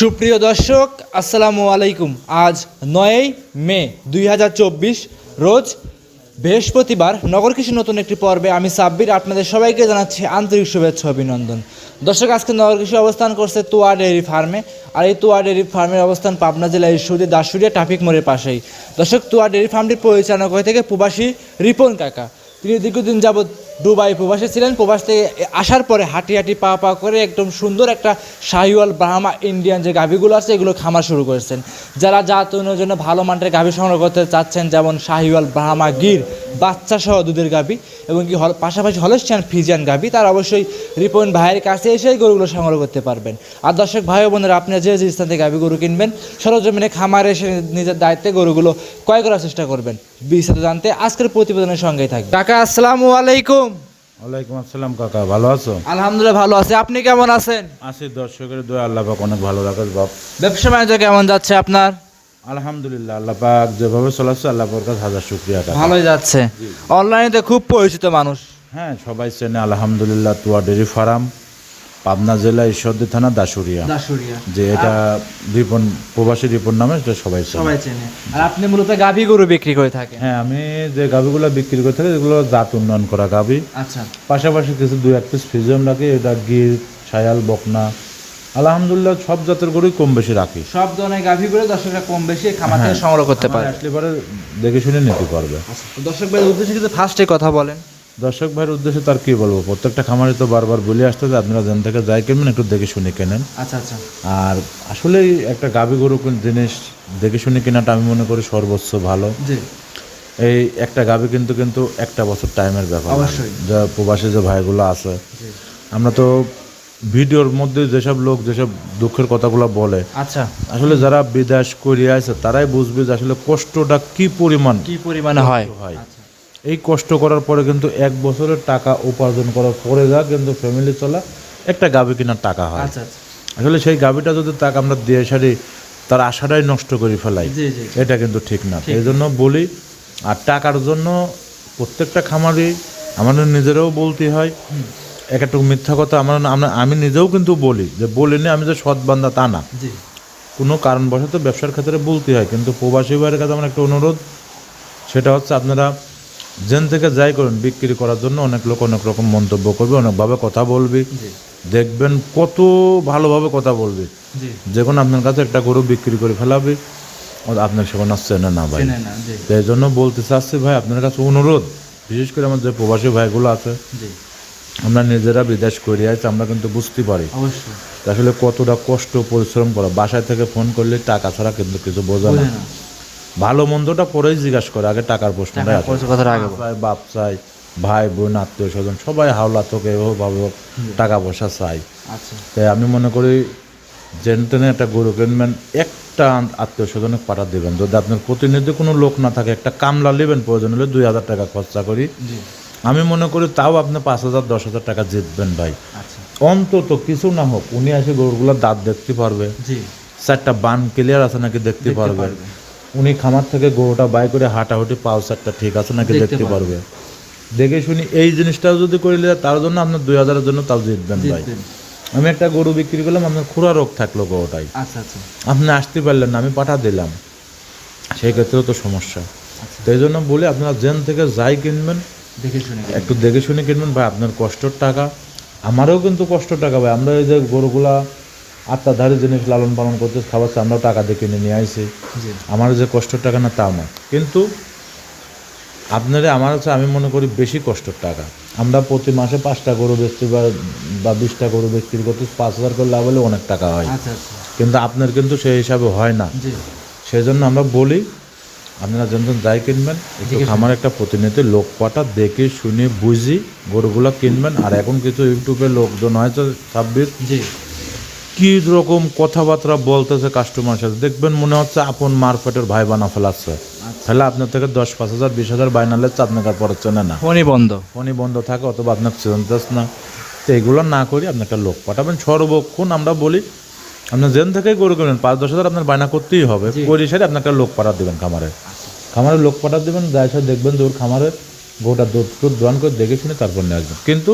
সুপ্রিয় দর্শক, আসসালামু আলাইকুম। আজ নয়ই মে দুই হাজার চব্বিশ, রোজ বৃহস্পতিবার নগর কৃষি নতুন একটি পর্বে আমি সাব্বির, আপনাদের সবাইকে জানাচ্ছি আন্তরিক শুভেচ্ছা অভিনন্দন। দর্শক, আজকে নগর কৃষি অবস্থান করছে তোয়া ডেয়ারি ফার্মে, আর এই তোয়া ডেয়ারি ফার্মের অবস্থান পাবনা জেলার ঈশ্বরদী দাসুরিয়া ট্রাফিক মোড়ের পাশেই। দর্শক, তোয়া ডেয়ারি ফার্মটি পরিচালনা করে থেকে প্রবাসী রিপন কাকা। তিনি দীর্ঘদিন যাবৎ দুবাই প্রবাসে ছিলেন। প্রবাস থেকে আসার পরে হাঁটি হাঁটি পা পা করে একদম সুন্দর একটা শাহিওয়াল ব্রাহ্মা ইন্ডিয়ান যে গাভীগুলো আছে, এগুলো খামার শুরু করেছেন। যারা জাত উন্নয়নের জন্য ভালো মানের গাভী সংগ্রহ করতে চাচ্ছেন, যেমন শাহিওয়াল ব্রাহ্মা গির বাচ্চা সহ দুধের গাভী এবং কি পাশাপাশি হলস্টিয়ান ফিজিয়ান গাভী তার অবশ্যই রিপন ভাইয়ের কাছে এসেই গরুগুলো সংগ্রহ করতে পারবেন। আর দর্শক ভাই ও বোনেরা আপনি যে যে স্থান থেকে গাভী গরু কিনবেন সরজমিনে খামারে এসে নিজের দায়িত্বে গরুগুলো ক্রয় করার চেষ্টা করবেন। বিস্তারিত জানতে আজকের প্রতিবেদনের সঙ্গেই থাকবে কাকা আসসালামু আলাইকুম। ওয়ালাইকুম আসসালাম কাকা। ভালো আছো? আলহামদুলিল্লাহ ভালো আছে। আপনি কেমন আছেন? আশি দর্শকের দোয়া আল্লাহ পাক অনেক ভালো রাখাস বাপ। ব্যবসা বাণিজ্য কেমন যাচ্ছে আপনার? আলহামদুলিল্লাহ আল্লাহ পাক যেভাবে চলাচ্ছে আল্লাহ পাক কাছে হাজার শুক্রিয়া ভালোই যাচ্ছে। অনলাইনে খুব পরিচিত মানুষ। হ্যাঁ সবাই চেনে আলহামদুলিল্লাহ তুয়া ডেরি ফার্ম পাবনা জেলা ঈশ্বরদী থানা দাসুরিয়া যে এটা রিপন প্রবাসী রিপন নামে এটা সবাই চেনে। সবাই চেনে। আর আপনি মূলত গাভী গরু বিক্রি করে থাকেন? হ্যাঁ আমি যে গাভিগুলো বিক্রি করে থাকি এগুলো জাত উন্নয়ন করা গাভি। আচ্ছা। পাশাপাশি কিছু দুই এক পিস ফিজিয়াম রাখি এটা গির ছায়াল বকনা আলহামদুলিল্লাহ সব জাতের গরুই কম বেশি রাখি। সব ধরনের গাভী করে দর্শকরা কম বেশি খামার থেকে সংগ্রহ করতে পারে। আসলে পরে দেখে শুনে নিতে পারবে। দর্শক ভাই উদ্দেশ্যে কিন্তু ফার্স্টে কথা বলেন। দর্শক ভাইয়ের উদ্দেশ্যে তার কি বলব? প্রত্যেকটা খামারে তো বারবার বলে আসতে যে আপনারা যেন থেকে যাই কিনবেন একটু দেখে শুনে কেনেন। আচ্ছা আচ্ছা। আর আসলেই একটা গাভী গরু জিনিস দেখে শুনে কেনাটা আমি মনে করি সর্বোচ্চ ভালো। জি। এই একটা গাভী কিন্তু কিন্তু একটা বছর টাইমের ব্যাপার। অবশ্যই। যা প্রবাসী যে ভাইগুলো আছে আমরা তো ভিডিওর মধ্যে যেসব লোক যেসব দুঃখের কথাগুলো বলে আচ্ছা। আসলে যারা বিদেশ করিয়ে আছে তারাই বুঝবে যে আসলে কষ্টটা কি পরিমাণ কি পরিমাণে হয়। হয়। এই কষ্ট করার পরে কিন্তু এক বছরের টাকা উপার্জন করার পরে যা কিন্তু ফ্যামিলি চলা একটা গাভী কেনার টাকা হয়। আচ্ছা আচ্ছা। আসলে সেই গাভীটা যদি তাকে আমরা দিয়ে সারি তার আশাটাই নষ্ট করে ফেলাই। এটা কিন্তু ঠিক না। এই জন্য বলি আর টাকার জন্য প্রত্যেকটা খামারই আমাদের নিজেরাও বলতে হয় এক একটা মিথ্যা কথা আমার আমরা আমি নিজেও কিন্তু বলি যে বলিনি আমি যে সৎ বান্দা তা না। কোনো কারণবশত ব্যবসার ক্ষেত্রে বলতে হয় কিন্তু প্রবাসী ভাইয়ের কাছে আমার একটা অনুরোধ সেটা হচ্ছে আপনারা যেন থেকে যাই করুন বিক্রি করার জন্য অনেক লোক অনেক রকম মন্তব্য করবে অনেকভাবে কথা বলবে। দেখবেন কত ভালোভাবে কথা বলবি। কোনো আপনার কাছে একটা গরু বিক্রি করে ফেলাবি আপনার সেখানে চেনে না ভাই। চেনে না জি। তো এই জন্য বলতে চাচ্ছি ভাই আপনার কাছে অনুরোধ বিশেষ করে আমার যে প্রবাসী ভাইগুলো আছে। আমরা নিজেরা বিদেশ করে আছি আমরা কিন্তু বুঝতে পারি। আসলে কতটা কষ্ট পরিশ্রম করা। বাসায় থেকে ফোন করলে টাকা ছাড়া কিন্তু কিছু বোঝা না। ভালো মন্দটা পরেই জিজ্ঞাসা করে আগে টাকার প্রশ্নটা বাপ চাই ভাই বোন আত্মীয় স্বজন সবাই হাওলা তোকে ভাবে হোক টাকা পয়সা চাই। আচ্ছা। তাই আমি মনে করি যেন তেনে একটা গরু কিনবেন একটা আত্মীয় স্বজনে পাঠা দেবেন। যদি আপনার প্রতিনিধি কোনো লোক না থাকে একটা কামলা নেবেন প্রয়োজন হলে দুই হাজার টাকা খরচা করি। আমি মনে করি তাও আপনি পাঁচ হাজার দশ হাজার টাকা জিতবেন ভাই। আচ্ছা। অন্তত কিছু না হোক উনি আসে গরুগুলোর দাঁত দেখতে পারবে। চারটা বান ক্লিয়ার আছে নাকি দেখতে পারবে। উনি খামার থেকে গরুটা বাই করে হাঁটাহুটি পাও চারটা ঠিক আছে নাকি দেখতে পারবে। দেখে শুনি এই জিনিসটাও যদি করিলে তার জন্য আপনার দুই হাজারের জন্য তাও জিতবেন ভাই। আমি একটা গরু বিক্রি করলাম আপনার খুরা রোগ থাকল গরুটাই। আচ্ছা আচ্ছা। আপনি আসতে পারলেন না আমি পাঠা দিলাম। সেই ক্ষেত্রেও তো সমস্যা। এই জন্য বলি আপনারা জেন থেকে যাই কিনবেন। একটু দেখে শুনে কিনবেন ভাই আপনার কষ্টর টাকা। আমারও কিন্তু কষ্ট টাকা ভাই। আমরা এই যে গরুগুলা আত্মাধারী জিনিস লালন পালন করতে খাওয়াচ্ছে আমরাও টাকা দিয়ে কিনে নিয়ে আইছি। আমার যে কষ্টের টাকা না তাও না কিন্তু আপনারা আমার হচ্ছে আমি মনে করি বেশি কষ্টের টাকা। আমরা প্রতি মাসে পাঁচটা গরু বেচতে বা বিশটা গরু বিক্রি করতে পাঁচ হাজার করে লাভ হলে অনেক টাকা হয়। আচ্ছা আচ্ছা। কিন্তু আপনার কিন্তু সেই হিসাবে হয় না। সেই জন্য আমরা বলি আপনারা যখন যাই কিনবেন একটু খামার একটা প্রতিনিধি লোক পাটা দেখে শুনে বুঝি গরুগুলা কিনবেন। আর এখন কিছু ইউটিউবে লোকজন হয়েছে ছাব্বিশ। জি। কি রকম কথাবার্তা বলতেছে কাস্টমার সাথে? দেখবেন মনে হচ্ছে আপন মারপেটের ভাই বানা ফেলাচ্ছে। তাহলে আপনার থেকে দশ পাঁচ হাজার বিশ হাজার বাইনালে আপনাকে পরে চেনে না। ফোনই বন্ধ। ফোনই বন্ধ থাকে অথবা আপনার চিনতেস না। তো এগুলো না করি আপনি একটা লোক পাঠাবেন। সর্বক্ষণ আমরা বলি আপনি জেন থেকেই গরু কিনবেন পাঁচ দশ হাজার আপনার বায়না করতেই হবে। করি সেরে আপনি একটা লোক পাঠা দেবেন খামারে। খামারে লোক পাঠা দেবেন যাই সাথে দেখবেন যে ওর খামারে গরুটা দুধ টুধ দোয়ান করে দেখে শুনে তারপর নিয়ে আসবেন। কিন্তু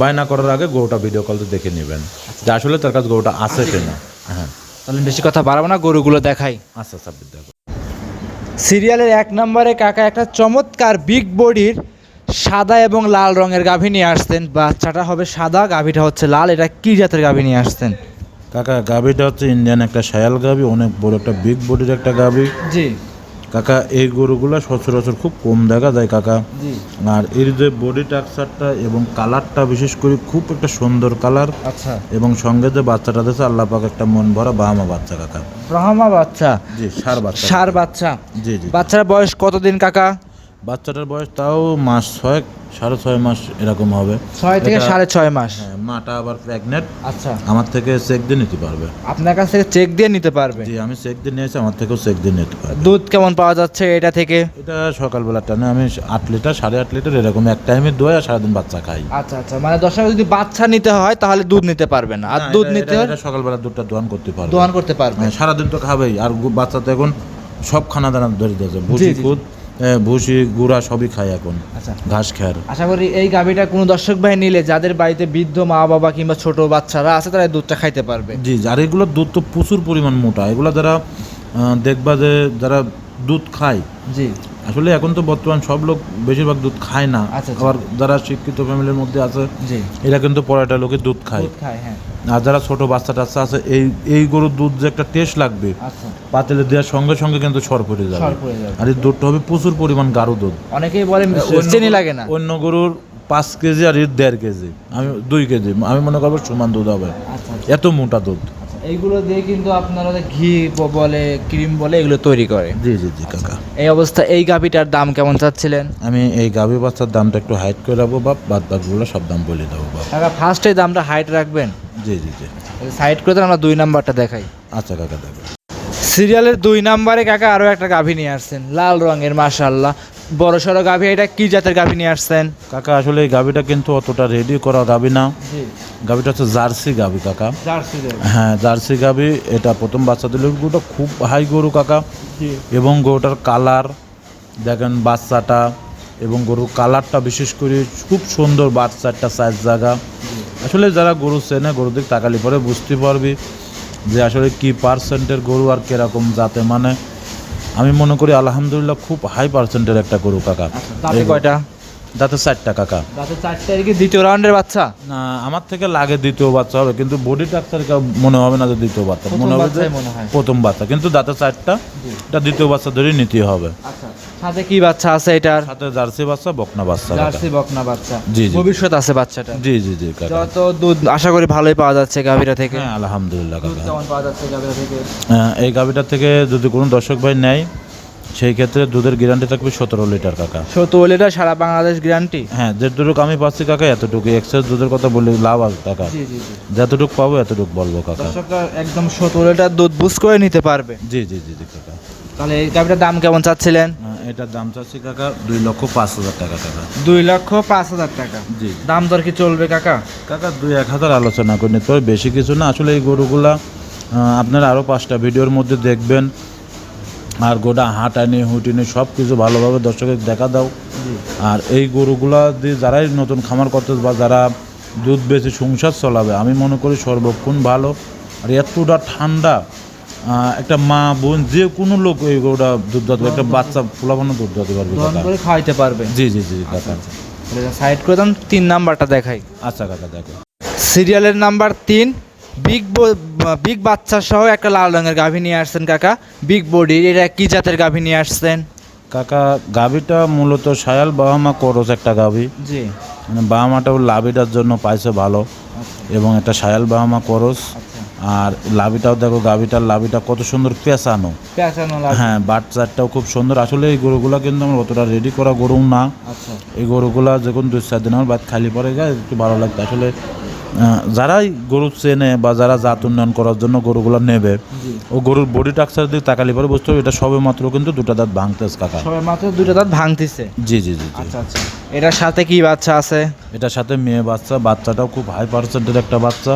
বায়না করার আগে গরুটা ভিডিও কলতে দেখে নেবেন যে আসলে তার কাছে গরুটা আছে কিনা। হ্যাঁ। তাহলে বেশি কথা বাড়াবো না গরুগুলো দেখাই। আচ্ছা সাব্বির দেখো সিরিয়ালের এক নম্বরে কাকা একটা চমৎকার বিগ বডির সাদা এবং লাল রঙের গাভী নিয়ে আসতেন বাচ্চাটা হবে সাদা গাভীটা হচ্ছে লাল। এটা কি জাতের গাভী নিয়ে আসতেন কাকা গাভিটা হচ্ছে ইন্ডিয়ান একটা শায়াল গাভি অনেক বড় একটা বিগ বডির একটা গাভি। জি। কাকা এই গরুগুলো সচরাচর খুব কম দেখা যায় কাকা। আর এর যে বডি টাকচারটা এবং কালারটা বিশেষ করে খুব একটা সুন্দর কালার আচ্ছা। এবং সঙ্গে যে বাচ্চাটা দিয়েছে আল্লাহ পাক একটা মন ভরা বাহামা বাচ্চা কাকা। বাহামা বাচ্চা। জি সার বাচ্চা। সার বাচ্চা। জি জি। বাচ্চার বয়স কতদিন কাকা? বাচ্চাটার বয়স তাও মাস ছয় সাড়ে ছয় মাস এরকম হবে। ছয় থেকে সাড়ে ছয় মাস। হ্যাঁ মাটা আবার প্রেগনেন্ট আচ্ছা। আমার থেকে চেক দিয়ে নিতে পারবে। আপনার কাছ থেকে চেক দিয়ে নিতে পারবে? জি আমি চেক দিয়ে নিয়েছি আমার থেকেও চেক দিয়ে নিতে পারবে। দুধ কেমন পাওয়া যাচ্ছে এটা থেকে? এটা সকালবেলা টানে আমি আট লিটার সাড়ে আট লিটার এরকম এক টাইমে দোয় আর সারাদিন বাচ্চা খাই। আচ্ছা আচ্ছা মানে দর্শক যদি বাচ্চা নিতে হয় তাহলে দুধ নিতে পারবে না। আর দুধ নিতে হয় সকালবেলা দুধটা দোয়ান করতে পারবে। দোয়ান করতে পারবে। হ্যাঁ, সারাদিন তো খাবেই আর বাচ্চা তো এখন সব খানা দানা ধরে দিয়েছে ভুসি। খুদ এ, ভুসি গুড়া সবই খায় এখন। আচ্ছা। ঘাস খায় আশা করি এই গাভীটা কোনো দর্শক ভাই নিলে যাদের বাড়িতে বৃদ্ধ মা বাবা কিংবা ছোট বাচ্চারা আছে তারা দুধটা খাইতে পারবে। জি আর এগুলোর দুধ তো প্রচুর পরিমাণ মোটা। এগুলো যারা দেখবা যে যারা দুধ খায় জি। আসলে এখন তো বর্তমান সব লোক বেশিরভাগ দুধ খায় না। আচ্ছা, আচ্ছা। আবার যারা শিক্ষিত ফ্যামিলির মধ্যে আছে জি। এরা কিন্তু পড়াটা লোকে দুধ খায়। দুধ খায় হ্যাঁ। আর যারা ছোটো বাচ্চা টাচ্চা আছে এই এই গরুর দুধ যে একটা টেস্ট লাগবে আচ্ছা। পাতিলে দেওয়ার সঙ্গে সঙ্গে কিন্তু সর পড়ে যাবে। আর এই দুধটা হবে প্রচুর পরিমাণ গাঢ় দুধ। অনেকেই বলে চিনি লাগে না। অন্য গরুর পাঁচ কেজি আর এর দেড় কেজি। আমি দুই কেজি। আমি মনে করব সমান দুধ হবে। আচ্ছা এত মোটা দুধ। আচ্ছা এইগুলো দিয়ে কিন্তু আপনারা ঘি বলে ক্রিম বলে এগুলো তৈরি করে। জি জি জি কাকা। এই অবস্থা এই গাভীটার দাম কেমন চাচ্ছিলেন? আমি এই গাভী বাচ্চার দামটা একটু হাইট করে রাখব বা বাদ বাকিগুলো সব দাম বলে দেবো কাকা ফার্স্টে দামটা হাইট রাখবেন? জি জি জি। সাইড করে দেন আমরা দুই নাম্বারটা দেখাই। আচ্ছা কাকা দেখো। সিরিয়ালের দুই নাম্বারে কাকা আরও একটা গাভী নিয়ে আসছেন লাল রঙের মাশাল্লাহ বড় সড়ো গাভী এটা কি জাতের গাভী নিয়ে আসছেন? কাকা আসলে এই গাভীটা কিন্তু অতটা রেডি করা গাভী না। গাভীটা হচ্ছে জার্সি গাভী কাকা। জার্সি হ্যাঁ জার্সি গাভী এটা প্রথম বাচ্চা দিলে গরুটা খুব হাই গরু কাকা। এবং গরুটার কালার দেখেন বাচ্চাটা এবং গরুর কালারটা বিশেষ করে খুব সুন্দর বাচ্চাটা সাইজ জায়গা। আসলে যারা গরু চেনে গরুদের দিক তাকালি পরে বুঝতে পারবি যে আসলে কি পার্সেন্টের গরু আর কীরকম জাতে। মানে আমি মনে করি আলহামদুলিল্লাহ খুব হাই পার্সেন্টের একটা গরু কাকা। দাঁতে কয়টা? দাঁতে চারটা কাকা। দাঁতে চারটে কি দ্বিতীয় রাউন্ডের বাচ্চা? না আমার থেকে লাগে দ্বিতীয় বাচ্চা হবে কিন্তু বডি টাকচার মনে হবে না যে দ্বিতীয় বাচ্চা। প্রথম মনে হবে যে হয়। প্রথম বাচ্চা কিন্তু দাঁতে চারটা এটা দ্বিতীয় বাচ্চা ধরেই নিতে হবে। আচ্ছা সাথে কি বাচ্চা আছে এটার? সাথে জার্সি বাচ্চা বকনা বাচ্চা জার্সি বকনা বাচ্চা। জি, জি। ভবিষ্যৎ আছে বাচ্চাটা। জি জি জি কাকা। যত দুধ আশা করি ভালোই পাওয়া যাচ্ছে গাভীরা থেকে। হ্যাঁ আলহামদুলিল্লাহ কাকা। পাওয়া যাচ্ছে গাভীরা থেকে? আহ, এই গাভিটা থেকে যদি কোনো দর্শক ভাই নেয় সেই ক্ষেত্রে দুধের গ্যারান্টি থাকবে সতেরো লিটার কাকা। সতেরো লিটার সারা বাংলাদেশ গ্যারান্টি হ্যাঁ যেটুকু আমি পাচ্ছি কাকা এতটুকু এক্সেস দুধের কথা বলি লাভ আছে কাকা। যতটুকু পাবো এতটুকু বলব কাকা। একদম সতেরো লিটার দুধ বুঝ করে নিতে পারবে। জি জি জি জি কাকা। তাহলে এই গাভীটার দাম কেমন চাচ্ছিলেন? এটার দাম চাচ্ছি কাকা দুই লক্ষ পাঁচ হাজার টাকা কাকা। দুই লক্ষ পাঁচ হাজার টাকা। জি। দাম দর কি চলবে কাকা? কাকা দুই এক হাজার আলোচনা করে নিতে বেশি কিছু না। আসলে এই গরুগুলা আপনারা আরও পাঁচটা ভিডিওর মধ্যে দেখবেন। আর গোটা হাঁটানি হুটিনি সব কিছু ভালোভাবে দর্শকের দেখা দাও। আর এই গরুগুলা দিয়ে যারাই নতুন খামার করতে বা যারা দুধ বেশি সংসার চলাবে আমি মনে করি সর্বক্ষণ ভালো। আর এতটা ঠান্ডা একটা মা বোন যে কোনো লোক এই গরুটা দুধ দাঁত একটা বাচ্চা ফুলাবানো দুধ দাঁতে পারবে খাওয়াইতে পারবে। জি জি জি কাকা সাইড করে দেন তিন নাম্বারটা দেখাই। আচ্ছা কাকা দেখো। সিরিয়ালের নাম্বার তিন বিগ বিগ বাচ্চা সহ একটা লাল রঙের গাভী নিয়ে আসছেন কাকা। বিগ বডি এটা কি জাতের গাভী নিয়ে আসছেন? কাকা গাভীটা মূলত সায়াল বাহামা করস একটা গাভী। জি। মানে বাহামাটাও লাভিটার জন্য পাইছে ভালো। এবং একটা সায়াল বাহামা করস। আচ্ছা। আর লাভিটাও দেখো গাভিটার লাভিটা কত সুন্দর পেঁচানো। পেঁচানো হ্যাঁ বাচ্চাটাও খুব সুন্দর। আসলে এই গরুগুলা কিন্তু আমার অতটা রেডি করা গরু না। আচ্ছা। এই গরুগুলা যখন দুই চার দিন আমার বাদ খালি পড়ে যায় একটু ভালো লাগতো আসলে যারাই গরু চেনে বা যারা জাত উন্নয়ন করার জন্য গরুগুলো নেবে ও গরুর বডি টাকচার দিকে তাকালি পরে বুঝতে হবে এটা সবে মাত্র কিন্তু দুটা দাঁত ভাঙতেছে কাকা। সবে মাত্র দুটো দাঁত ভাঙতেছে? জি জি জি আচ্ছা আচ্ছা। এটার সাথে কি বাচ্চা আছে? এটার সাথে মেয়ে বাচ্চা বাচ্চাটাও খুব হাই পার্সেন্টের একটা বাচ্চা।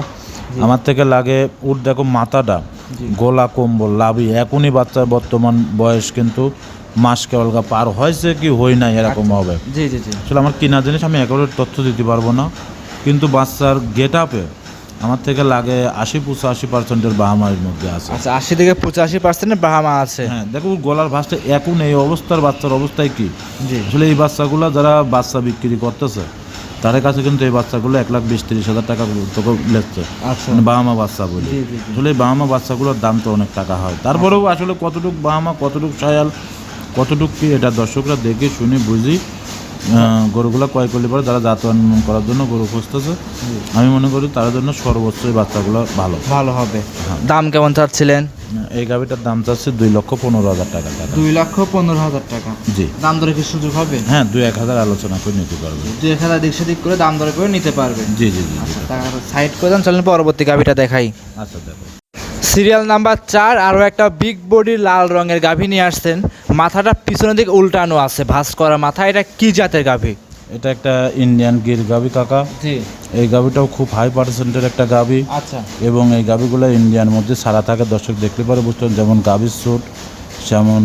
আমার থেকে লাগে উঠ দেখো মাথাটা গোলা কম্বল লাভি এখনই বাচ্চার বর্তমান বয়স কিন্তু মাস কেবলগা পার হয়েছে কি হই নাই এরকম হবে। জি জি জি। আসলে আমার কিনা জিনিস আমি একেবারে তথ্য দিতে পারব না। কিন্তু বাচ্চার গেট আপে আমার থেকে লাগে আশি পঁচাশি পার্সেন্টের বাহামারির মধ্যে আছে। আচ্ছা আশি থেকে পঁচাশি পার্সেন্টের বাহামা আছে। হ্যাঁ দেখো গলার ভাঁজটা এখন এই অবস্থার বাচ্চার অবস্থায় কি আসলে এই বাচ্চাগুলো যারা বাচ্চা বিক্রি করতেছে তাদের কাছে কিন্তু এই বাচ্চাগুলো এক লাখ বিশ তিরিশ হাজার টাকা তোকে লেগছে আচ্ছা। মানে বাহামা বাচ্চা বলে। আসলে এই বাহামা বাচ্চাগুলোর দাম তো অনেক টাকা হয়। তারপরেও আসলে কতটুক বাহামা কতটুক সায়াল কতটুক কি এটা দর্শকরা দেখে শুনে বুঝি। গরুগুলো ক্রয় করলে পরে যারা জাত উন্নয়ন করার জন্য গরু খুঁজতেছে। আমি মনে করি তার জন্য সর্বোচ্চ এই বাচ্চাগুলো ভালো। ভালো হবে। দাম কেমন চাচ্ছিলেন? এই গাভিটার দাম চাচ্ছে দুই লক্ষ পনেরো হাজার টাকা। দুই লক্ষ পনেরো হাজার টাকা। জি। দাম দরে কি সুযোগ হবে? হ্যাঁ দুই এক হাজার আলোচনা করে নিতে পারবে। দুই এক হাজার দিক সেদিক করে দাম দরে করে নিতে পারবে। জি জি জি জি। সাইড করে দেন চলেন পরবর্তী গাভিটা দেখাই। আচ্ছা দেখো। সিরিয়াল নাম্বার চার আরও একটা বিগ বডি লাল রঙের গাভী নিয়ে আসছেন। মাথাটা পিছনের দিকে উল্টানো আছে ভাস করা মাথা এটা কি জাতের গাভী? এটা একটা ইন্ডিয়ান গির গাভী কাকা। জি। এই গাভীটাও খুব হাই পার্সেন্টের একটা গাভী। আচ্ছা। এবং এই গাভীগুলো ইন্ডিয়ার মধ্যে সারা থাকে দর্শক দেখতে পারে বুঝতে যেমন গাভীর স্যুট যেমন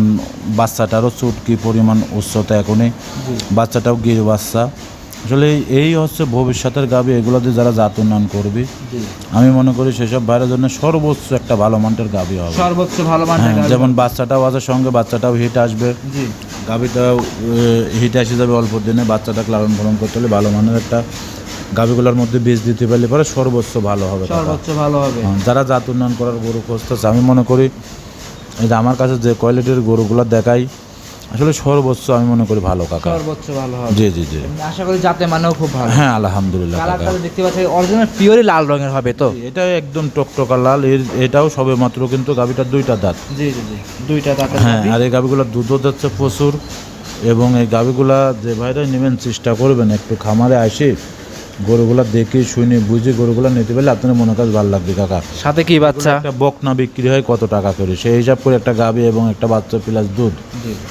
বাচ্চাটারও স্যুট কি পরিমাণ উচ্চতা এখনই। বাচ্চাটাও গির বাচ্চা। আসলে এই হচ্ছে ভবিষ্যতের গাবি এগুলোতে যারা জাত উন্নয়ন করবে। আমি মনে করি সেসব বাইরের জন্য সর্বোচ্চ একটা ভালো মানের গাবি হবে। সর্বোচ্চ ভালো মানের হ্যাঁ, যেমন বাচ্চাটাও আছে সঙ্গে বাচ্চাটাও হিট আসবে। গাভিটাও হিট এসে যাবে অল্প দিনে বাচ্চাটাকে লালন পালন করতে হলে ভালো মানের একটা গাভিগুলোর মধ্যে বীজ দিতে পারলে পরে সর্বোচ্চ ভালো হবে সর্বোচ্চ ভালো হবে। হ্যাঁ, যারা জাত উন্নয়ন করার গরু খুঁজতেছে আমি মনে করি এই যে আমার কাছে যে কোয়ালিটির গরুগুলো দেখাই আসলে সর্বোচ্চ আমি মনে করি ভালো কাকা। সর্বোচ্চ ভালো হবে। জি জি জি। আশা করি যাতে মানেও খুব ভালো। হ্যাঁ আলহামদুলিল্লাহ কালারটা দেখতে পাচ্ছি অরিজিনাল পিওরই লাল রঙের হবে তো? এটা একদম টকটকা লাল এর এটাও সবে মাত্র কিন্তু গাবিটা দুইটা দাঁত। জি জি জি দুইটা দাঁত হ্যাঁ আর এই গাবিগুলো দুধও দিচ্ছে প্রচুর এবং এই গাবিগুলা যে ভাইরা নেবেন চেষ্টা করবেন একটু খামারে আসে গরুগুলা দেখে শুনে বুঝে গরুগুলা নিতে পারলে আপনার মনে কাজ ভালো লাগবে কাকা। সাথে কি বাচ্চা? একটা বকনা বিক্রি হয় কত টাকা করে? সেই হিসাব করে একটা গাভি এবং একটা বাচ্চা প্লাস দুধ।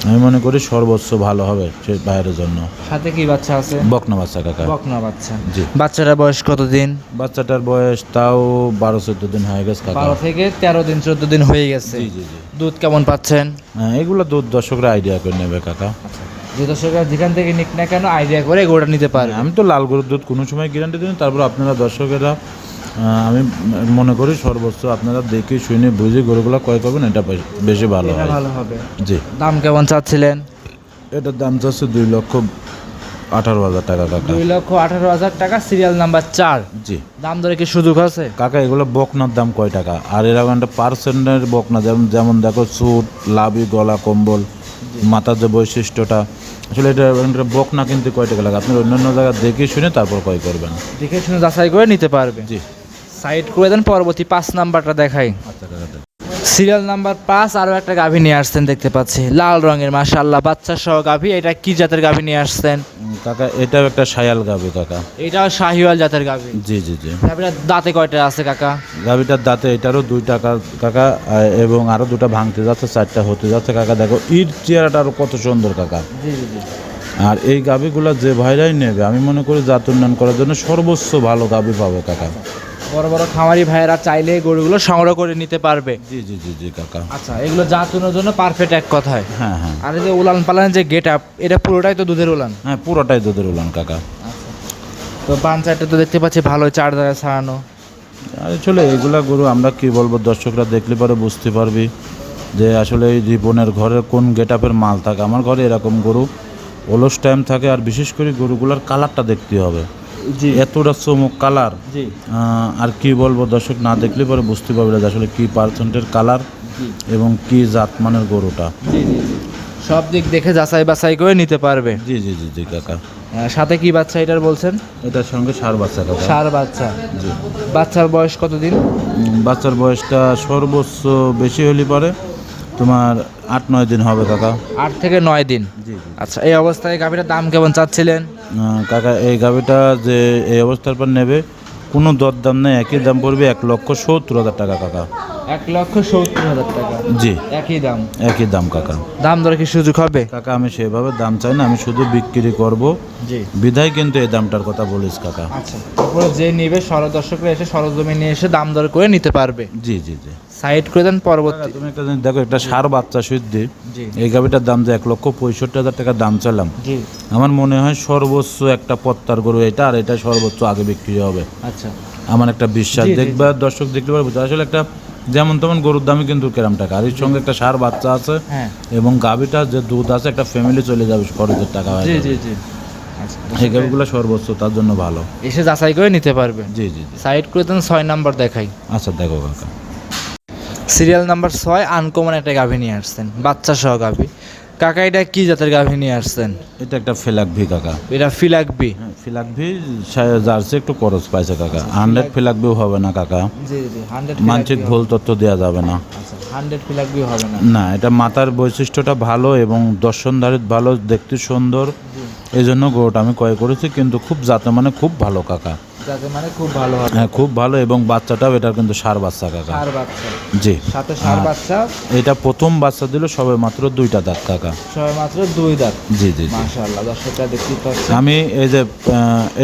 আমি মনে করি সর্বোচ্চ ভালো হবে সে বাইরের জন্য। সাথে কি বাচ্চা আছে? বকনা বাচ্চা কাকা। বকনা বাচ্চা। জি। বাচ্চাটার বয়স কতদিন? বাচ্চাটার বয়স তাও বারো চোদ্দ দিন হয়ে গেছে কাকা। বারো থেকে তেরো দিন চোদ্দ দিন হয়ে গেছে। জি জি জি। দুধ কেমন পাচ্ছেন? হ্যাঁ এগুলো দুধ দর্শকরা আইডিয়া করে নেবে কাকা। যে দর্শকরা যেখান থেকে নিক না কেন আইডিয়া করে গোটা নিতে পারে আমি তো লাল গরুর দুধ কোনো সময় গ্যারান্টি দিন তারপর আপনারা দর্শকেরা আমি মনে করি সর্বোচ্চ আপনারা দেখে শুনে বুঝে গরুগুলো ক্রয় করবেন এটা বেশ- বেশি ভালো হয়। ভালো হবে। জি। দাম কেমন চাচ্ছিলেন? এটার দাম চাচ্ছে দুই লক্ষ আঠারো হাজার টাকা কাকা। দুই লক্ষ আঠারো হাজার টাকা সিরিয়াল নাম্বার চার। জি। দাম ধরে কি সুযোগ আছে? কাকা এগুলো বকনার দাম কয় টাকা? আর এরকম একটা পার্সেন্টের বকনা যেমন যেমন দেখো স্যুট লাভি গলা কম্বল। মাথার যে বৈশিষ্ট্যটা আসলে এটা একটা বকনা কিন্তু কয়টা টাকা লাগে? আপনি অন্যান্য জায়গায় দেখে শুনে তারপর কয় করবেন। দেখে শুনে যাচাই করে নিতে পারবেন। জি। সাইড করে দেন পরবর্তী পাঁচ নাম্বারটা দেখাই। আচ্ছা সিরিয়াল নাম্বার পাঁচ আরও একটা গাভী নিয়ে আসছেন দেখতে পাচ্ছি। লাল রঙের মাশাল্লাহ বাচ্চা সহ গাভী। এটা কি জাতের গাভী নিয়ে আসছেন? কাকা এটাও একটা সায়াল গাভী কাকা। এটাও শাহিওয়াল জাতের গাভী। জি জি জি। গাভীটা দাঁতে কয়টা আছে কাকা? গাভীটার দাঁতে এটারও দুই টাকা কাকা এবং আরও দুটো ভাঙতে যাচ্ছে চারটা হতে যাচ্ছে কাকা। দেখো ইট চেয়ারাটা আরও কত সুন্দর কাকা। জি জি জি। আর এই গাভীগুলো যে ভাইরাই নেবে আমি মনে করি জাত উন্নয়ন করার জন্য সর্বোচ্চ ভালো গাভী পাবে কাকা। বড় বড় খামারি ভাইয়েরা চাইলে গরুগুলো সংগ্রহ করে নিতে পারবে। জি জি জি জি কাকা। আচ্ছা এগুলো জাতুনোর জন্য পারফেক্ট এক কথায়। হ্যাঁ হ্যাঁ। আর এই যে উলান পালান যে গেট আপ এটা পুরোটাই তো দুধের উলান? হ্যাঁ পুরোটাই দুধের উলান কাকা। তো পাঞ্চায়তটা তো দেখতে পাচ্ছি ভালো চার দ্বারা ছাড়ানো। আর চলে এগুলা গরু আমরা কি বলব দর্শকরা দেখলে পরে বুঝতে পারবি যে আসলে এই রিপনের ঘরের কোন গেট আপের মাল থাকে। আমার ঘরে এরকম গরু অলস টাইম থাকে আর বিশেষ করে গরুগুলোর কালারটা দেখতে হবে। এতটা চমক কালার আর কি বলব দর্শক না দেখলে পরে বুঝতে পারবে না যে আসলে কি পার্সেন্টের কালার এবং কি জাত মানের গরুটা। সব দিক দেখে যাচাই বাছাই করে নিতে পারবে। জি জি জি জি কাকা। সাথে কি বাচ্চা এটার বলছেন? এটার সঙ্গে সার বাচ্চা কাকা। সার বাচ্চা। জি। বাচ্চার বয়স কতদিন? বাচ্চার বয়সটা সর্বোচ্চ বেশি হলে পরে তোমার আট নয় দিন হবে কাকা। আট থেকে নয় দিন? আচ্ছা এই অবস্থায় গাভীটার দাম কেমন চাচ্ছিলেন? কাকা এই গাভীটা যে এই অবস্থার পর নেবে কোনো দর দাম নেই একই দাম পড়বে এক লক্ষ সত্তর হাজার টাকা কাকা। এক লক্ষ সত্তর হাজার টাকা। জি। একই দাম। একই দাম কাকা। দাম দরে কি সুযোগ হবে? কাকা আমি সেভাবে দাম চাই না আমি শুধু বিক্রি করব। জি। বিধায় কিন্তু এই দামটার কথা বলিস কাকা। আচ্ছা তারপরে যে নিবে সর দর্শকরা এসে সরজমে নিয়ে এসে দাম দর করে নিতে পারবে। জি জি জি। সাইড করে দেন পরবর্তী। তুমি একটা জিনিস দেখো একটা সার বাচ্চা সুদ্ধি এই গাভিটার দাম যে এক লক্ষ পঁয়ষট্টি হাজার টাকা দাম চাইলাম। আমার মনে হয় সর্বোচ্চ একটা পত্তার গরু এটা আর এটা সর্বোচ্চ আগে বিক্রি হবে। আচ্ছা। আমার একটা বিশ্বাস। দেখবে দর্শক দেখতে পারবে আসলে একটা যেমন তেমন গরুর দামই কিন্তু কেরাম টাকা। আর এর সঙ্গে একটা সার বাচ্চা আছে হ্যাঁ। এবং গাভীটা যে দুধ আছে একটা ফ্যামিলি চলে যাবে খরচের টাকা হয় জি জি জি। আচ্ছা এই গাভিগুলো সর্বোচ্চ তার জন্য ভালো। এসে যাচাই করে নিতে পারবে জি জি জি। সাইড করে দেন ছয় নাম্বার দেখাই। আচ্ছা দেখো কাকা। সিরিয়াল নাম্বার ছয় আনকমন একটা গাভী নিয়ে আসছেন। বাচ্চা সহ গাভী। কাকা এটা কি জাতের গাভী নিয়ে আসছেন? এটা একটা ফেলাক ভি কাকা। এটা ফিলাকভি? হ্যাঁ ফিলাক ভি জার্সি একটু খরচ পাইছে কাকা। হান্ড্রেড ফিলাক ভিউ হবে না কাকা। জি জি হান্ড্রেড মানসিক ভুল তথ্য দেওয়া যাবে না। আচ্ছা হান্ড্রেড ফিলাকবি হবে না। না এটা মাথার বৈশিষ্ট্যটা ভালো এবং দর্শনধারিত ভালো দেখতে সুন্দর। এই জন্য গরুটা আমি ক্রয় করেছি কিন্তু খুব যাতে মানে খুব ভালো কাকা। যাতে মানে খুব ভালো হবে হ্যাঁ খুব ভালো এবং বাচ্চাটাও এটার কিন্তু সার বাচ্চা কাকা। সার বাচ্চা। জি। সাথে সার বাচ্চা। এটা প্রথম বাচ্চা দিল সবে মাত্র দুইটা দাঁত কাকা। সবাই মাত্র দুই দাঁত। জি জি। মাশাআল্লাহ দর্শকরা দেখতে পাচ্ছেন। আমি এই যে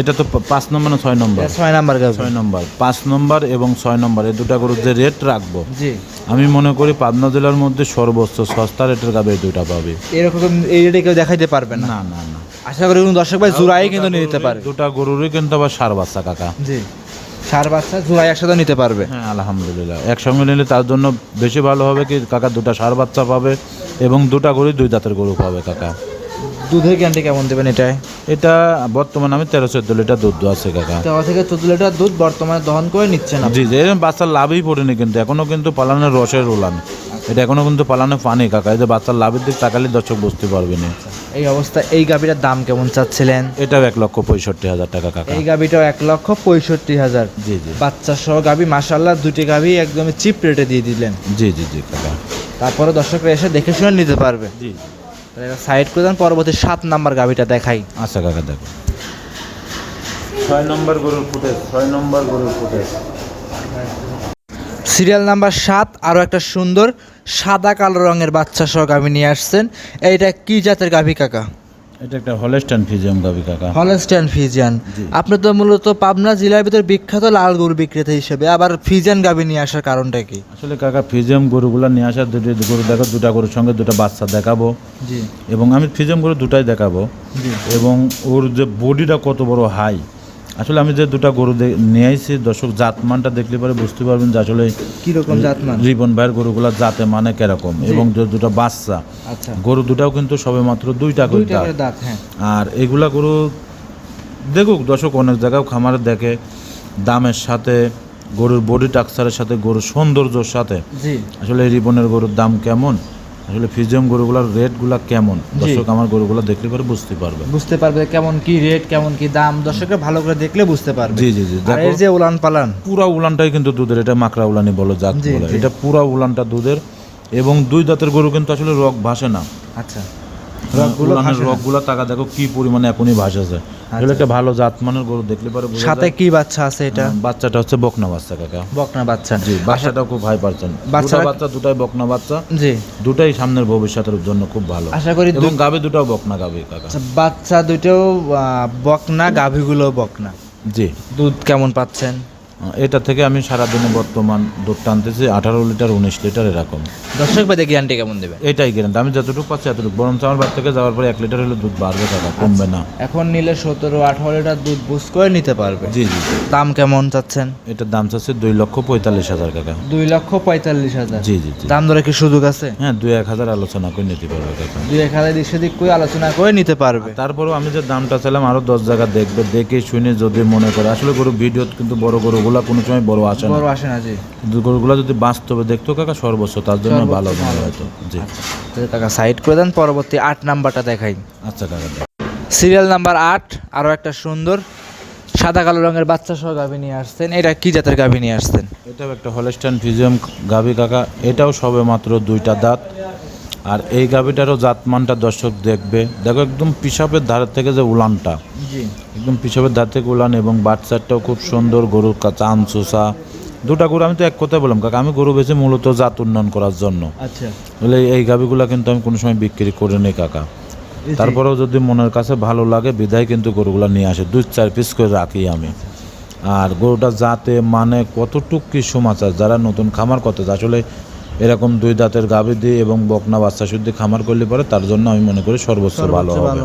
এটা তো পাঁচ নম্বর না ছয় নম্বর? ছয় নাম্বার ছয় নম্বর। পাঁচ নম্বর এবং ছয় নম্বর এই দুটা গরুর যে রেট রাখব জি। আমি মনে করি পাবনা জেলার মধ্যে সর্বোচ্চ সস্তা রেটের গাবে এই দুটা পাবে। এরকম এই রেটে কেউ দেখাইতে পারবে না। না না না। আশা করি কোনো দর্শক ভাই জুরাই কিন্তু নিতে পারবে। দুটা গরুরই কিন্তু আবার সার বাচ্চা কাকা। জি সার বাচ্চা জুরাই একসাথে নিতে পারবে। হ্যাঁ আলহামদুলিল্লাহ। একসঙ্গে নিলে তার জন্য বেশি ভালো হবে কি কাকা দুটা সার বাচ্চা পাবে এবং দুটা গরুই দুই দাঁতের গরু পাবে কাকা। দুধের গ্যারান্টি কেমন দেবেন এটায়? এটা বর্তমানে আমি তেরো চোদ্দ লিটার দুধ আছে কাকা। তেরো থেকে চোদ্দ লিটার দুধ বর্তমানে দহন করে নিচ্ছে না জি জি বাচ্চার লাভই পড়েনি কিন্তু এখনও কিন্তু পালানের রসের উলান। এটা এখনও কিন্তু পালানো পানি কাকা। এই যে বাচ্চার লাভের দিক তাকালে দর্শক বুঝতে পারবে না। এই অবস্থা এই গাভীটার দাম কেমন চাচ্ছিলেন? এটাও এক লক্ষ পঁয়ষট্টি হাজার টাকা কাকা। এই গাভীটাও এক লক্ষ পঁয়ষট্টি হাজার। জি জি। বাচ্চা সহ গাভী মাসাল্লাহ দুটি গাভী একদমই চিপ রেটে দিয়ে দিলেন। জি জি জি কাকা। তারপরে দর্শকরা এসে দেখে শুনে নিতে পারবে। জি সাইড করে দেন পরবর্তী সাত নাম্বার গাভীটা দেখাই। আচ্ছা কাকা দেখো। ছয় নম্বর গরুর ফুটেজ ছয় নম্বর গরুর ফুটেজ। সিরিয়াল নাম্বার সাত আরও একটা সুন্দর সাদা কালো রঙের বাচ্চা সহ গাভী নিয়ে আসছেন। এইটা কি জাতের গাভী কাকা? এটা একটা হলেস্টান ফিজিয়াম গাবি কাকা। Holstein Friesian. আপনি তো মূলত পাবনা জেলার ভিতর বিখ্যাত লাল গরু বিক্রেতা হিসেবে আবার ফিজিয়ান গাভী নিয়ে আসার কারণটা কি? আসলে কাকা ফিজিয়াম গরুগুলো নিয়ে আসার দুটি গরু দেখো দুটা গরুর সঙ্গে দুটো বাচ্চা দেখাবো। জি। এবং আমি ফিজিয়াম গরু দুটাই দেখাবো। জি। এবং ওর যে বডিটা কত বড় হাই আসলে আমি যে দুটা গরু নিয়ে আইছি দর্শক জাতমানটা দেখলে পরে বুঝতে পারবেন যে আসলে কীরকম জাতমান রিবন ভাইয়ের গরুগুলা জাতে মানে কীরকম এবং যে দুটো বাচ্চা আচ্ছা। গরু দুটাও কিন্তু সবে মাত্র দুইটা করে দাঁত। হ্যাঁ। আর এগুলা গরু দেখুক দর্শক অনেক জায়গায় খামারে দেখে দামের সাথে গরুর বডি টাক্সারের সাথে গরুর সৌন্দর্যর সাথে। জি। আসলে রিবনের গরুর দাম কেমন? আসলে ফিজিয়াম গরুগুলোর রেটগুলো কেমন? দর্শক আমার গরুগুলো দেখলে পরে বুঝতে পারবে। বুঝতে পারবে কেমন কি রেট কেমন কি দাম। দর্শকরা ভালো করে দেখলে বুঝতে পারবে। জি জি জি। এর যে উলান পালান। পুরো উলানটাই কিন্তু দুধের এটা মাকড়া উলানি বলো জাত জি, বলে। এটা পুরো উলানটা দুধের এবং দুই দাঁতের গরু কিন্তু আসলে রক ভাসে না। আচ্ছা। রকগুলো টাকা দেখো কি পরিমাণে এখনই ভাসেছে এগুলো একটা ভালো জাতমানের গরু দেখলে পরে সাথে কি বাচ্চা আছে এটা? বাচ্চাটা হচ্ছে বকনা বাচ্চা কাকা। বকনা বাচ্চা। জি বাচ্চাটাও খুব হাই পার্সেন্ট বাচ্চা বাচ্চা দুটাই বকনা বাচ্চা। জি। দুটাই সামনের ভবিষ্যতের জন্য খুব ভালো। আশা করি এবং গাবে দুটাও বকনা গাবে কাকা। আচ্ছা, বাচ্চা দুটো বকনা গাভীগুলো বকনা। জি। দুধ কেমন পাচ্ছেন? এটা থেকে আমি সারাদিনে বর্তমান দুধ টানতেছি আঠারো লিটার উনিশ লিটার এরকম। দর্শক ভাই গ্যারান্টি কেমন দেবে এটাই গ্যারেন্টি আমি যতটুকু পাচ্ছি এতটুকু। বরঞ্চ আমার বাড়ি থেকে যাওয়ার পরে এক লিটার হলে দুধ বাড়বে টাকা কমবে না। এখন নিলে সতেরো আঠারো লিটার দুধ বুঝ করে নিতে পারবে। জি জি দাম কেমন চাচ্ছেন? এটার দাম চাচ্ছে দুই লক্ষ পঁয়তাল্লিশ হাজার টাকা। দুই লক্ষ পঁয়তাল্লিশ হাজার। জি জি দাম দরে কি সুযোগ আছে? হ্যাঁ দুই এক হাজার আলোচনা করে নিতে পারবে কাকা দুই এক হাজার দিক সেদিক করে আলোচনা করে নিতে পারবে। তারপরেও আমি যে দামটা চাইলাম আরও দশ জায়গা দেখবে দেখে শুনে যদি মনে করে। আসলে গরু ভিডিও কিন্তু বড় গরুগুলা কোনো সময় বড় আসে না। বড় আসে না জি। কিন্তু গরুগুলা যদি বাস্তবে দেখতো কাকা সর্বোচ্চ তার জন্য ভালো হতো জি। তাহলে টাকা সাইড করে দেন পরবর্তী আট নাম্বারটা দেখাই। আচ্ছা কাকা সিরিয়াল নাম্বার আট আরও একটা সুন্দর। সাদা কালো রঙের বাচ্চা সহ গাভী নিয়ে আসছেন। এটা কি জাতের গাভী নিয়ে আসছেন? এটাও একটা হলেস্টান ফিজিয়াম গাভি কাকা। এটাও সবে মাত্র দুইটা দাঁত। আর এই গাভিটারও জাতমানটা দর্শক দেখবে। দেখো একদম পিসাবের ধারের থেকে যে উলানটা। একদম পিসাবের ধার থেকে উলান এবং বাচ্চাটাও খুব সুন্দর গরুর চান চোষা দুটা গরু আমি তো এক কথাই বললাম কাকা আমি গরু বেছে মূলত জাত উন্নয়ন করার জন্য। আচ্ছা। বলে এই গাভিগুলা কিন্তু আমি কোনো সময় বিক্রি করে নিই কাকা। তারপরেও যদি মনের কাছে ভালো লাগে বিধায় কিন্তু গরুগুলা নিয়ে আসে দুই চার পিস করে রাখি আমি। আর গরুটা জাতে মানে কতটুক কি সমাচার যারা নতুন খামার করতে আসলে এরকম দুই দাঁতের গাভী দিয়ে এবং বকনা বাচ্চা শুদ্ধি খামার করলে পরে তার জন্য আমি মনে করি সর্বোচ্চ ভালো হবে।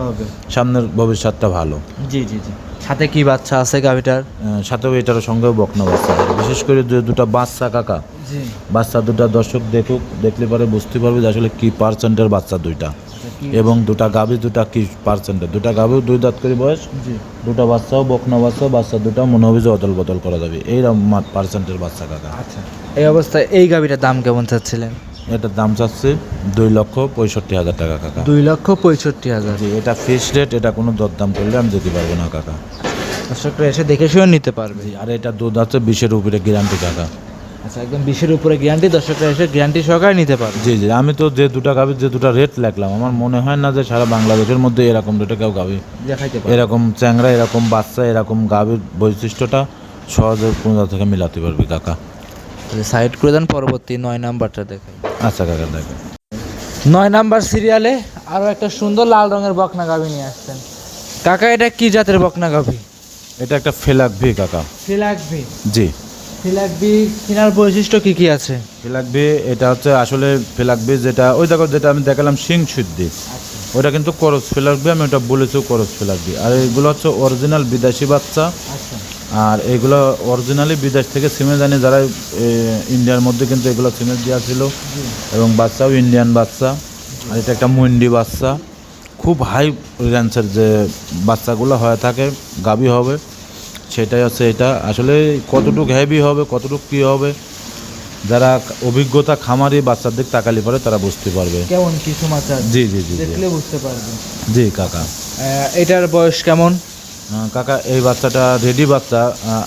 সামনের ভবিষ্যৎটা ভালো। জি জি জি। সাথে কি বাচ্চা আছে গাভীটার? সাথে সাথেও এটার সঙ্গেও বকনা বাচ্চা বিশেষ করে যে দুটা বাচ্চা কাকা জি। বাচ্চা দুটা দর্শক দেখুক দেখলে পরে বুঝতে পারবে যে আসলে কি পার্সেন্টের বাচ্চা দুইটা। এবং দুটা গাভী দুটা কি পার্সেন্টের দুটা গাভীও দুই দাঁত করে বয়স দুটা বাচ্চাও বকনা বাচ্চা বাচ্চা দুটা মনে হবে যে অদল বদল করা যাবে। এইরকম পার্সেন্টের বাচ্চা কাকা আচ্ছা। এই অবস্থায় এই গাভীটার দাম কেমন চাচ্ছিলেন? এটার দাম চাচ্ছে দুই লক্ষ পঁয়ষট্টি হাজার টাকা কাকা। দুই লক্ষ পঁয়ষট্টি হাজার। জি এটা ফিক্স রেট এটা কোনো দরদাম করলে আমি দিতে পারব না কাকা। দর্শকরা এসে দেখে শুনে নিতে পারবে। আর এটা দুধ আছে বিশের উপরে গ্যারান্টি কাকা। আচ্ছা একদম বিশের উপরে গ্যারান্টি দর্শকরা এসে গ্যারান্টি সহকারে নিতে পারবে। জি জি আমি তো যে দুটা গাভীর যে দুটা রেট লাগলাম আমার মনে হয় না যে সারা বাংলাদেশের মধ্যে এরকম দুটো কেউ গাভী দেখাইতে এরকম চ্যাংরা এরকম বাচ্চা এরকম গাভীর বৈশিষ্ট্যটা সহজে কোনো থেকে মিলাতে পারবি কাকা। সাইড করে দেন পরবর্তী নয় নাম্বারটা দেখাই। আচ্ছা কাকা দেখো। নয় নাম্বার সিরিয়ালে আরও একটা সুন্দর লাল রঙের বকনা গাভি নিয়ে আসছেন। কাকা এটা কি জাতের বকনা গাভি এটা একটা ফেলাক ভি কাকা। ফিলাকবি জি। ফিলাকবি কেনার বৈশিষ্ট্য কি কি আছে? ফেলাক এটা হচ্ছে আসলে ফেলাক ভি যেটা ওই দেখো যেটা আমি দেখালাম সিং শুদ্ধি ওটা কিন্তু করস ফেলাক আমি ওটা বলেছি করস ফেলাক আর এগুলো হচ্ছে অরিজিনাল বিদেশি বাচ্চা। আচ্ছা। আর এগুলো অরিজিনালি বিদেশ থেকে সিমে জানি যারা ইন্ডিয়ার মধ্যে কিন্তু এগুলো সিমে দেওয়া ছিল। এবং বাচ্চাও ইন্ডিয়ান বাচ্চা। আর এটা একটা মুন্ডি বাচ্চা। খুব হাই রেঞ্জের যে বাচ্চাগুলো হয়ে থাকে গাবি হবে। সেটাই হচ্ছে এটা। আসলে কতটুকু হেভি হবে কতটুকু কী হবে যারা অভিজ্ঞতা খামারি বাচ্চার দিক তাকালি পরে তারা বুঝতে পারবে। কেমন কি সমাচার জি জি জি দেখলে বুঝতে পারবেন জি কাকা। এটার বয়স কেমন? কাকা এই বাচ্চাটা রেডি বাচ্চা।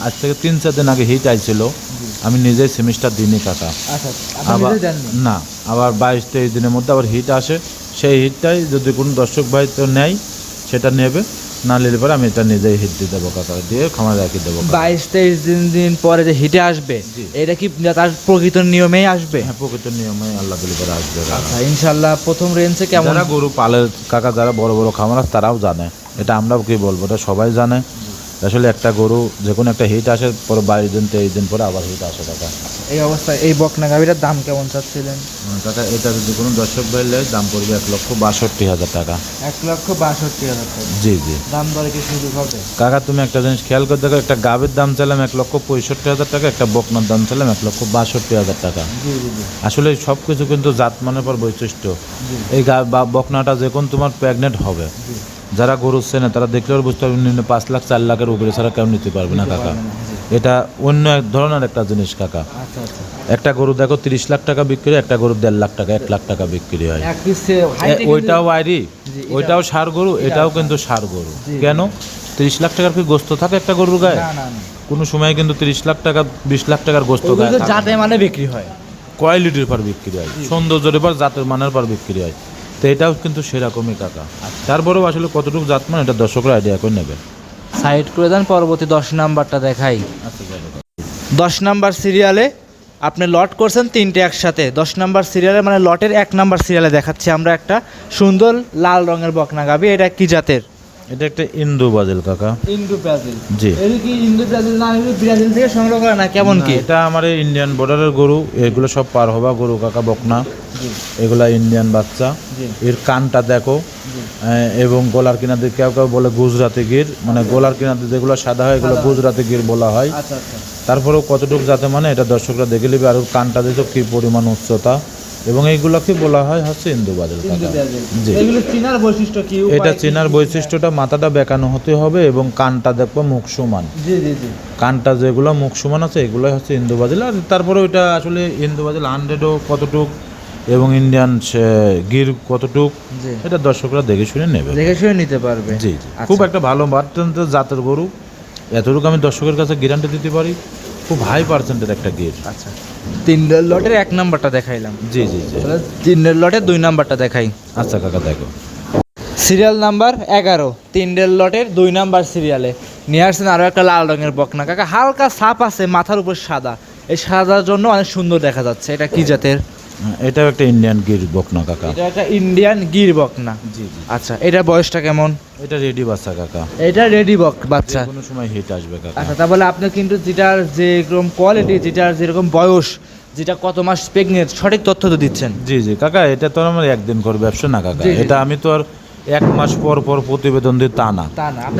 আজ থেকে তিন চার দিন আগে হিট আইছিল। আমি নিজেই সেমিস্টার দিনই কাকা। আচ্ছা আবার না আবার বাইশ তেইশ দিনের মধ্যে আবার হিট আসে। সেই হিটটাই যদি কোনো দর্শক ভাই তো নেয় সেটা নেবে। না নিলে পরে আমি এটা নিজেই হিট দিয়ে দেবো কাঁচা দিয়ে খামার রাখি দেবো বাইশ তেইশ দিন দিন পরে যে হিটে আসবে এটা কি তার প্রকৃত নিয়মেই আসবে? হ্যাঁ প্রকৃত নিয়মে আল্লাহ দিলে পরে আসবে। আচ্ছা ইনশাল্লাহ প্রথম রেঞ্জে কেমন? গরু পালে কাকা যারা বড় বড় খামার তারাও জানে। এটা আমরাও কি বলব এটা সবাই জানে। আসলে একটা গরু যে কোনো একটা হিট আসে পরে বাইশ দিন তেইশ দিন পরে আবার হিট আসে কাকা এই অবস্থায় এই বকনা গাভিটার দাম কেমন চাচ্ছিলেন? কাকা এটা যদি কোনো দর্শক ভাই নেয়, দাম পড়বে এক লক্ষ বাষট্টি হাজার টাকা। এক লক্ষ বাষট্টি হাজার টাকা। জি জি। দাম দরে কি সুযোগ হবে? কাকা তুমি একটা জিনিস খেয়াল করে দেখো একটা গাভীর দাম চাইলাম এক লক্ষ পঁয়ষট্টি হাজার টাকা একটা বকনার দাম চাইলাম এক লক্ষ বাষট্টি হাজার টাকা। জি জি জি। আসলে সব কিছু কিন্তু জাত মানের পর বৈশিষ্ট্য। এই বকনাটা যখন তোমার প্রেগনেন্ট হবে। যারা গরু চেনে তারা দেখলেও বুঝতে পারবে নিম্ন পাঁচ লাখ চার লাখের উপরে ছাড়া কেউ নিতে পারবে না কাকা। এটা অন্য এক ধরনের একটা জিনিস কাকা। আচ্ছা আচ্ছা। একটা গরু দেখো তিরিশ লাখ টাকা বিক্রি হয়, একটা গরু দেড় লাখ টাকা এক লাখ টাকা বিক্রি হয়। ওইটাও আইরি ওইটাও সার গরু এটাও কিন্তু সার গরু। কেন? তিরিশ লাখ টাকার কি গোস্ত থাকে একটা গরুর গায়ে? কোনো সময় কিন্তু তিরিশ লাখ টাকা বিশ লাখ টাকার গোস্ত গায়ে মানে বিক্রি হয়। কোয়ালিটির পর বিক্রি হয়? সৌন্দর্যের পর জাতের মানের পর বিক্রি হয়। তো এটাও কিন্তু সেরকমই টাকা তারপরেও আসলে কতটুকু জাত মান এটা দর্শকরা আইডিয়া করে নেবে। সাইড করে দেন পরবর্তী দশ নাম্বারটা দেখাই। আচ্ছা দশ নাম্বার সিরিয়ালে আপনি লট করছেন তিনটে একসাথে। দশ নাম্বার সিরিয়ালে মানে লটের এক নাম্বার সিরিয়ালে দেখাচ্ছি আমরা একটা। সুন্দর লাল রঙের বকনা গাবি এটা কি জাতের? এটা একটা ইন্দু বাজেল কাকা। Indo Brazil. জি। এটা কি ইন্দু ব্রাজিল না এগুলো ব্রাজিল থেকে সংগ্রহ করা না? কেমন কি? এটা আমার এই ইন্ডিয়ান বর্ডারের গরু এগুলো সব পার হবা গরু কাকা বকনা। এগুলা ইন্ডিয়ান বাচ্চা। এর কানটা দেখো। এবং গলার কিনাতে কেউ কেউ বলে গুজরাতি গির। মানে গলার কিনাতে যেগুলো সাদা হয় এগুলো গুজরাতি গির বলা হয়। আচ্ছা আচ্ছা। তারপরেও কতটুকু যাতে মানে এটা দর্শকরা দেখে নেবে আর কানটা দেখো কি পরিমাণ উচ্চতা। এবং এইগুলোকে বলা হয় হচ্ছে ইন্দু জি। চিনার বৈশিষ্ট্য কি? এটা? চেনার বৈশিষ্ট্যটা মাথাটা বেঁকানো হতে হবে এবং কানটা দেখব মুখ সমান। কানটা যেগুলো মুখ সমান আছে এগুলোই হচ্ছে ইন্দু বাজিল আর তারপরে ওইটা আসলে ইন্দু বাজিল হান্ড্রেডও কতটুক এবং ইন্ডিয়ান গির কতটুক এটা দর্শকরা দেখে শুনে নেবে। দেখে শুনে নিতে পারবে। জি জি। আচ্ছা। খুব একটা ভালো অত্যন্ত জাতের গরু। এতটুকু আমি দর্শকের কাছে গ্যারান্টি দিতে পারি খুব হাই পার্সেন্টের একটা গির। আচ্ছা। তিন লটের এক নাম্বারটা দেখাইলাম। জি জি জি। তিন লটের দুই নাম্বারটা দেখাই। আচ্ছা কাকা দেখো। সিরিয়াল নাম্বার এগারো। তিনডের লটের দুই নাম্বার সিরিয়ালে। নিয়ে আসছেন আরও একটা লাল রঙের বকনা। কাকা হালকা ছাপ আছে মাথার উপর সাদা। এই সাদার জন্য অনেক সুন্দর দেখা যাচ্ছে। এটা কি জাতের? এটাও একটা ইন্ডিয়ান গির বকনা কাকা। এটা একটা ইন্ডিয়ান গির বকনা। জি জি। আচ্ছা এটার বয়সটা কেমন? এটা রেডি বাচ্চা কাকা। এটা রেডি বক বাচ্চা। কোনো সময় হিট আসবে কাকা। আচ্ছা তাহলে আপনি কিন্তু যেটার যেরকম কোয়ালিটি যেটার যেরকম বয়স যেটা কত মাস প্রেগনেন্ট সঠিক তথ্য তো দিচ্ছেন। জি জি কাকা এটা তো আমার একদিন করে ব্যবসা না কাকা। এটা আমি তো আর এক মাস পর পর প্রতিবেদন দিই তা না।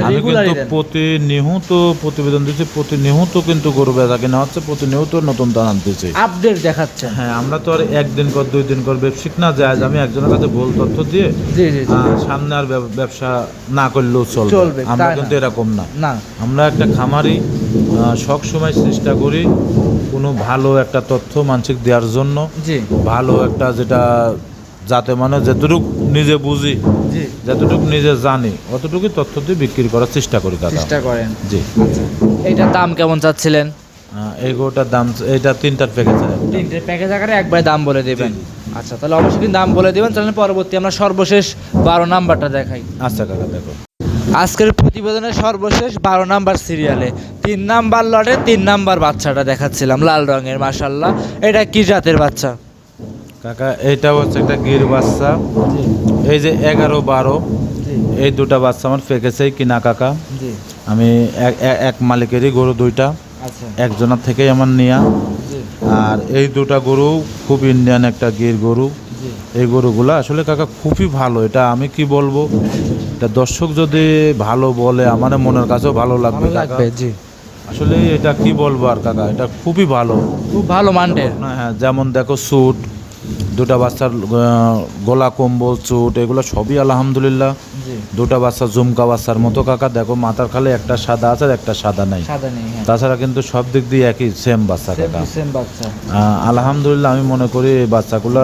আমি কিন্তু দেন। প্রতিনিয়ত প্রতিবেদন দিচ্ছি প্রতিনিয়ত কিন্তু গরু বেচা কিনা হচ্ছে প্রতিনিয়ত নতুন দান আনতেছি আপডেট দেখাচ্ছেন। হ্যাঁ আমরা তো আর একদিন কর দুই দিন কর ব্যবসায়িক না যায় আমি একজনের কাছে ভুল তথ্য দিয়ে জি জি জি। সামনে আর ব্যবসা না করলেও চলবে। আমরা কিন্তু এরকম না। না। আমরা একটা খামারি সব সময় চেষ্টা করি কোনো ভালো একটা তথ্য মানসিক দেওয়ার জন্য। জি। ভালো একটা যেটা যাতে মানে যতটুকু নিজে বুঝি যতটুকু নিজে জানি অতটুকুই তথ্য দিয়ে বিক্রি করার চেষ্টা করি কাকা চেষ্টা করেন। জি। এইটার দাম কেমন চাচ্ছিলেন? এই গরুটার দাম এইটা তিনটার প্যাকেজ তিনটে প্যাকেজ আকারে একবারে দাম বলে দেবেন। আচ্ছা তাহলে অবশ্যই কিন্তু দাম বলে দেবেন। তাহলে পরবর্তী আমরা সর্বশেষ বারো নাম্বারটা দেখাই। আচ্ছা কাকা দেখো। আজকের প্রতিবেদনের সর্বশেষ বারো নাম্বার সিরিয়ালে তিন নাম্বার লটে তিন নাম্বার বাচ্চাটা দেখাচ্ছিলাম লাল রঙের মাসাল্লাহ এটা কি জাতের বাচ্চা? কাকা এটা হচ্ছে একটা গির বাচ্চা। এই যে এগারো বারো এই দুটা বাচ্চা আমার প্যাকেজেই কিনা কাকা। আমি এক- মালিকেরই গরু দুইটা আচ্ছা। একজনের থেকেই আমার নেয়া। আর এই দুটা গরু খুব ইন্ডিয়ান একটা গির গরু। এই গরুগুলো আসলে কাকা খুবই ভালো এটা আমি কি বলব? এটা দর্শক যদি ভালো বলে আমার মনের কাছেও ভালো লাগবে ভালো লাগবে জি। আসলে এটা কি বলব আর কাকা? এটা খুবই ভালো। খুব ভালো মানের। হ্যাঁ যেমন দেখো স্যুট দুটা বাচ্চার গলা কম্বল চুট এগুলো সবই আলহামদুলিল্লাহ। দুটা বাচ্চা জুমকা বাচ্চার মতো। কাকা দেখো মাথার খালে একটা সাদা আছে আর একটা সাদা নাই। সাদা হ্যাঁ। তাছাড়া কিন্তু সব দিক দিয়ে একই সেম বাচ্চা কাকা। আলহামদুলিল্লাহ আমি মনে করি এই বাচ্চাগুলো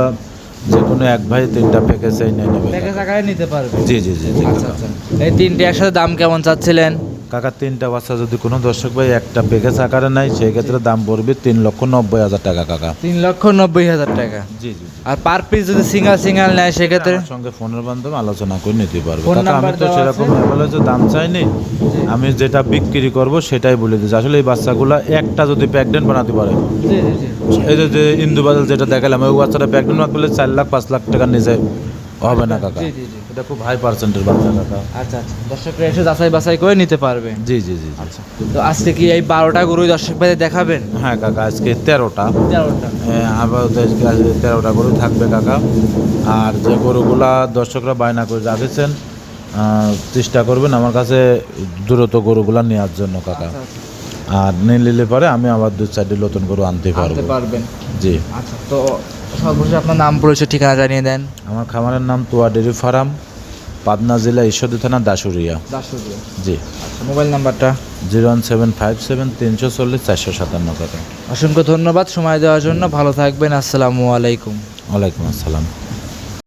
যে কোনো এক ভাই তিনটা প্যাকেজেই নিয়ে নেবে প্যাকেজ আকারে নিতে পারবে। জি জি জি আচ্ছা। আচ্ছা। এই তিনটে একসাথে দাম কেমন চাচ্ছিলেন? কাকা তিনটা বাচ্চা যদি কোনো দর্শক ভাই একটা প্যাকেজ আকারে নাই সেই ক্ষেত্রে দাম পড়বে তিন লক্ষ নব্বই হাজার টাকা কাকা। তিন লক্ষ নব্বই হাজার টাকা? জি জি আর পার পিস যদি সিঙ্গেল সিঙ্গেল নেয় সেক্ষেত্রে? আমার সঙ্গে ফোনের মাধ্যমে আলোচনা করে নিতে পারবে। ফোন কাকা আমি নাম্বার তো দেওয়া সেরকম? বলে যে দাম চাইনি আমি যেটা বিক্রি করব সেটাই বলে দিচ্ছি। আসলে এই বাচ্চাগুলো একটা যদি প্যাকডেন্ট বানাতে পারে। জি জি জি। এই যে- যে ইন্দু বাদল যেটা দেখালাম ওই বাচ্চাটা প্যাকডেন্ট বানাতে পারলে চার লাখ পাঁচ লাখ টাকার নিচে হবে না কাকা। জি জি জি। এটা খুব হাই পার্সেন্টের বাচ্চা কাকা আচ্ছা আচ্ছা। দর্শকরা এসে যাচাই বাছাই করে নিতে পারবে। জি জি জি আচ্ছা। তো আজকে কি এই বারোটা গরুই দর্শক ভাইদের দেখাবেন? হ্যাঁ কাকা আজকে তেরোটা। তেরোটা। হ্যাঁ, আবার আজকে আজকে তেরোটা গরু থাকবে কাকা। আর যে গরুগুলা দর্শকরা বায়না করে রাখেছেন চেষ্টা করবেন আমার কাছে দ্রুত গরুগুলা নেওয়ার জন্য কাকা। আচ্ছা, আচ্ছা, আর নিয়ে নিলে পরে আমি আবার দু চারটি নতুন গরু আনতে পারব। পারবেন। জি। আচ্ছা তো সর্বশেষ আপনার নাম পরিচয় ঠিকানা জানিয়ে দেন। আমার খামারের নাম তোয়া ডেরি ফার্ম পাবনা জেলা ঈশ্বরদী থানা দাসুরিয়া দাসুরিয়া জি। আচ্ছা মোবাইল নাম্বারটা? Zero one seven five seven তিনশো চল্লিশ চারশো সাতান্ন টাকা। অসংখ্য ধন্যবাদ সময় দেওয়ার জন্য। ভালো থাকবেন। আসসালামু আলাইকুম। ওয়ালাইকুম আসসালাম।